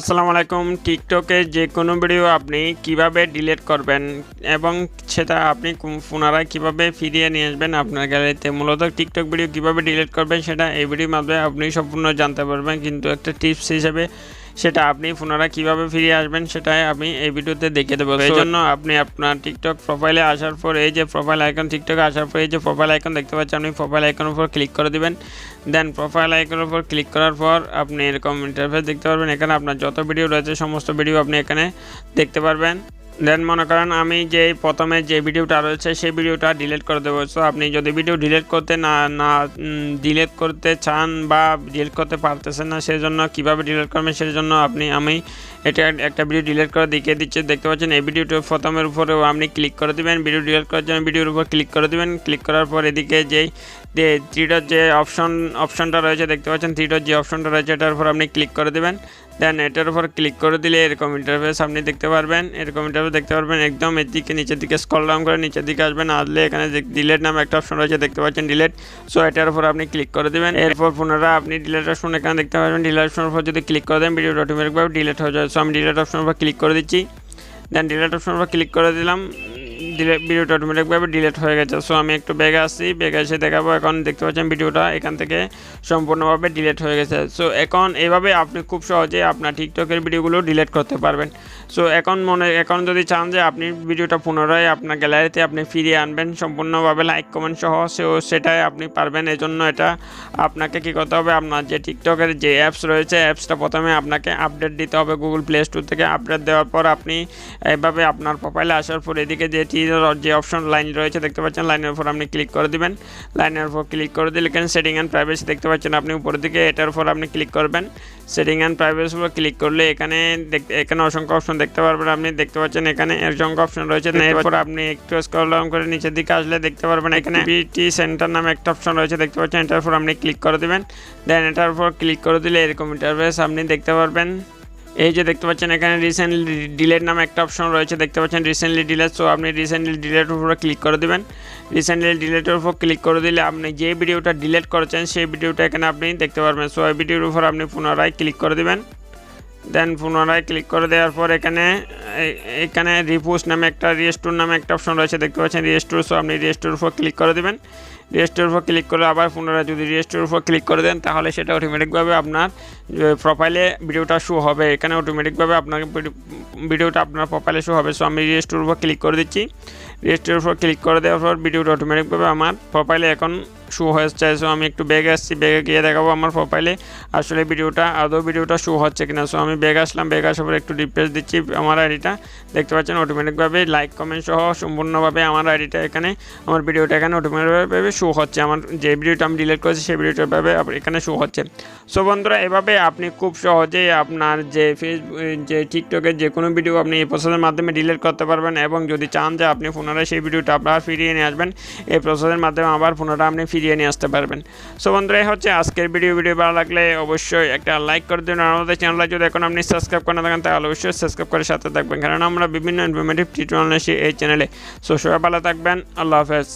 আসসালামু আলাইকুম। টিকটকে যে কোনো ভিডিও আপনি কীভাবে ডিলিট করবেন এবং সেটা আপনি পুনরায় কীভাবে ফিরিয়ে নিয়ে আসবেন আপনার গ্যালারিতে? মূলত টিকটক ভিডিও কীভাবে ডিলিট করবেন সেটা এই ভিডিওর মাধ্যমে আপনি সম্পূর্ণ জানতে পারবেন। কিন্তু একটা টিপস হিসেবে সেটা আপনি পুনরায় কীভাবে ফিরে আসবেন সেটাই আমি এই ভিডিওতে দেখিয়ে দেবো। এই জন্য আপনি আপনার টিকটক প্রোফাইলে আসার পর এই যে প্রোফাইল আইকন টিকটকে আসার পর এই যে প্রোফাইল আইকন দেখতে পাচ্ছেন আপনি প্রোফাইল আইকনের উপর ক্লিক করে দেবেন। দেন প্রোফাইল আইকনের উপর ক্লিক করার পর আপনি এরকম ইন্টারফেস দেখতে পারবেন। এখানে আপনার যত ভিডিও রয়েছে সমস্ত ভিডিও আপনি এখানে দেখতে পারবেন। দেন মনে করেন আমি যে প্রথমে যে ভিডিওটা রয়েছে সেই ভিডিওটা ডিলিট করে দেবো। সো আপনি যদি ভিডিও ডিলিট করতে না না ডিলিট করতে চান বা ডিলিট করতে পারতেছেন না সেই জন্য কীভাবে ডিলিট করবেন সেই জন্য আপনি, আমি এটা একটা ভিডিও ডিলিট করে দেখিয়ে দিচ্ছি। দেখতে পাচ্ছেন, এই ভিডিওটা প্রথমের উপরে আপনি ক্লিক করে দিবেন। ভিডিও ডিলিট করার জন্য ভিডিওর উপর ক্লিক করে দিবেন। ক্লিক করার পর এদিকে যেই, যে থ্রিডর যে অপশন অপশনটা রয়েছে, দেখতে পাচ্ছেন থ্রিটার যে অপশনটা রয়েছে, এটার উপর আপনি ক্লিক করে দেবেন। দেন এটার উপর ক্লিক করে দিলে এরকম ইন্টারফেস আপনি দেখতে পারবেন। এরকম ইন্টারফেস দেখতে পারবেন, একদম এদিকে নিচের দিকে স্কল ডাউন করে নিচের দিকে আসবেন। আসলে এখানে ডিলেট নামে একটা অপশন রয়েছে, দেখতে পাচ্ছেন ডিলেট সো এটার উপর আপনি ক্লিক করে দেবেন। এরপর পুনরায় আপনি ডিলেট অপশন এখানে দেখতে পারবেন ডিলেট অপশনের উপর যদি ক্লিক করে দেন ভিডিওটা অটোমেটিকভাবে ডিলেট হয়ে যায় সো আমি ডিলেট অপশনের উপর ক্লিক করে দিচ্ছি। দেন ডিলেট অপশনের উপর ক্লিক করে দিলাম। ভিডিওটা অটোমেটিকভাবে ডিলেট হয়ে গেছে। সো আমি একটু বেগে আসছি বেগে এসে দেখাবো। এখন দেখতে পাচ্ছেন ভিডিওটা এখান থেকে সম্পূর্ণভাবে ডিলেট হয়ে গেছে। সো এখন এভাবে আপনি খুব সহজে আপনার টিকটকের ভিডিওগুলো ডিলেট করতে পারবেন। সো এখন মনে, এখন যদি চান যে আপনি ভিডিওটা পুনরায় আপনার গ্যালারিতে আপনি ফিরিয়ে আনবেন, সম্পূর্ণভাবে লাইক কমেন্ট সহ, সেও সেটাই আপনি পারবেন। এজন্য এটা আপনাকে কী করতে হবে? আপনার যে টিকটকের যে অ্যাপস রয়েছে অ্যাপসটা প্রথমে আপনাকে আপডেট দিতে হবে গুগল প্লে স্টোর থেকে। আপডেট দেওয়ার পর আপনি এভাবে আপনার প্রোফাইলে আসার পর এদিকে যে টির যে অপশন লাইন রয়েছে, দেখতে পাচ্ছেন। লাইনের উপর আপনি ক্লিক করে দিবেন। লাইনের উপর ক্লিক করে দিলে এখানে সেটিং অ্যান্ড প্রাইভেসি দেখতে পাচ্ছেন। আপনি উপরের দিকে এটার উপর আপনি ক্লিক করবেন। সেটিং অ্যান্ড প্রাইভেসির উপর ক্লিক করলে এখানে এখানে অসংখ্য অপশন দেখতে পারবেন আপনি। দেখতে পাচ্ছেন এখানে অসংখ্য অপশন রয়েছে। এরপর আপনি একটু স্ক্রল করে নিচের দিকে আসলে দেখতে পারবেন এখানে বিটি সেন্টার নামে একটা অপশন রয়েছে। দেখতে পাচ্ছেন, এটার উপর আপনি ক্লিক করে দিবেন। দেন এটার উপর ক্লিক করে দিলে এরকম ইন্টারফেস আপনি দেখতে পারবেন। এই যে দেখতে পাচ্ছেন, এখানে রিসেন্টলি ডিলেট নামে একটা অপশন রয়েছে, দেখতে পাচ্ছেন রিসেন্টলি ডিলেট সো আপনি রিসেন্টলি ডিলেটের উপরে ক্লিক করে দেবেন। রিসেন্টলি ডিলেটের উপর ক্লিক করে দিলে আপনি যে ভিডিওটা ডিলেট করেছেন, সেই ভিডিওটা এখানে আপনি দেখতে পারবেন। সো এই ভিডিওর উপর আপনি পুনরায় ক্লিক করে দেবেন। দেন পুনরায় ক্লিক করে দেওয়ার পর এখানে এখানে রিপোস্ট নামে একটা রিয়েস্টোর নামে একটা অপশন রয়েছে, দেখতে পাচ্ছেন রিয়েস্টোর সো আপনি রিয়েস্টোর উপর ক্লিক করে দেবেন। রিয়েস্টোর উপর ক্লিক করে আবার পুনরায় যদি রিয়েস্টোর উপর ক্লিক করে দেন, তাহলে সেটা অটোমেটিকভাবে আপনার প্রোফাইলে ভিডিওটা শো হবে। এখানে অটোমেটিকভাবে আপনার ভিডিওটা আপনার প্রোফাইলে শো হবে। সো আমি রিয়েস্টোর উপর ক্লিক করে দিচ্ছি। রিয়েস্টোর উপর ক্লিক করে দেওয়ার পর ভিডিওটা অটোমেটিকভাবে আমার প্রোফাইলে এখন শো হচ্ছে সো আমি একটু বেগে আসছি বেগে গিয়ে দেখাবো আমার প্রোফাইলে আসলে ভিডিওটা আদৌ ভিডিওটা শো হচ্ছে কিনা সো আমি বেগ আসলাম বেগ আসার পর একটু রিপ্লেস দিচ্ছি আমার আইডিটা দেখতে পাচ্ছেন অটোমেটিকভাবে লাইক কমেন্ট সহ সম্পূর্ণভাবে আমার আইডিটা এখানে, আমার ভিডিওটা এখানে অটোমেটিকভাবে শো হচ্ছে। আমার যে ভিডিওটা আমি ডিলিট করেছি, সেই ভিডিওটা ভাবে এখানে শো হচ্ছে। সো বন্ধুরা, এভাবে আপনি খুব সহজেই আপনার যে ফেসবুক যে টিকটকের যে কোনো ভিডিও আপনি এই প্রসেসের মাধ্যমে ডিলিট করতে পারবেন, এবং যদি চান যে আপনি পুনরায় সেই ভিডিওটা আপনার ফিরিয়ে নিয়ে আসবেন, এই প্রসেসের মাধ্যমে আবার পুনরায় আপনি ফিরিয়ে নিয়ে আসতে পারবেন। সো বন্ধুরা হচ্ছে আজকের ভিডিও ভিডিও ভালো লাগলে অবশ্যই একটা লাইক করে দিন। আমাদের চ্যানেলটা যদি এখন আপনি সাবস্ক্রাইব করে না থাকেন, তাহলে অবশ্যই সাবস্ক্রাইব করে সাথে থাকবেন। কারণ আমরা বিভিন্ন ইনফরমেটিভ টিউটোরিয়াল আসি এই চ্যানেলে সো সবাই ভালো থাকবেন। আল্লাহ হাফেজ।